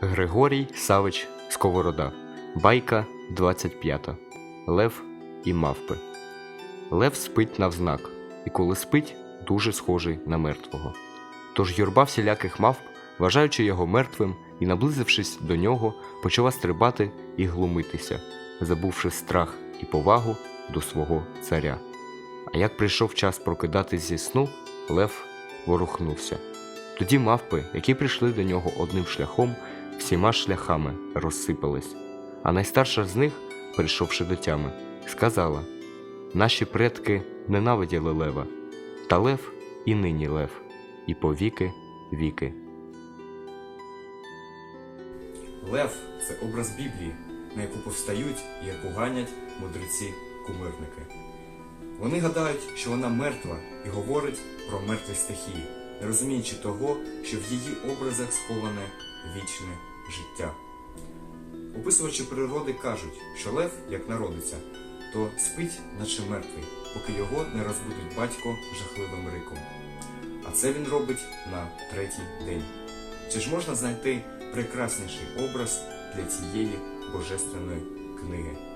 Григорій Савич Сковорода. Байка 25. Лев і мавпи. Лев спить навзнак, і коли спить, дуже схожий на мертвого. Тож юрба всіляких мавп, вважаючи його мертвим і наблизившись до нього, почала стрибати і глумитися, забувши страх і повагу до свого царя. А як прийшов час прокидатись зі сну, лев ворухнувся. Тоді мавпи, які прийшли до нього одним шляхом, всіма шляхами розсипались. А найстарша з них, прийшовши до тями, сказала: Наші предки ненавиділи лева, та лев і нині лев, і повіки віки. Лев це образ Біблії, на яку повстають і яку ганять мудреці-кумирники. Вони гадають, що вона мертва і говорить про мертві стихії, не розуміючи того, що в її образах сховане вічне життя. Описувачі природи кажуть, що лев, як народиться, то спить, наче мертвий, поки його не розбудить батько жахливим риком. А це він робить на третій день. Чи ж можна знайти прекрасніший образ для цієї божественної книги?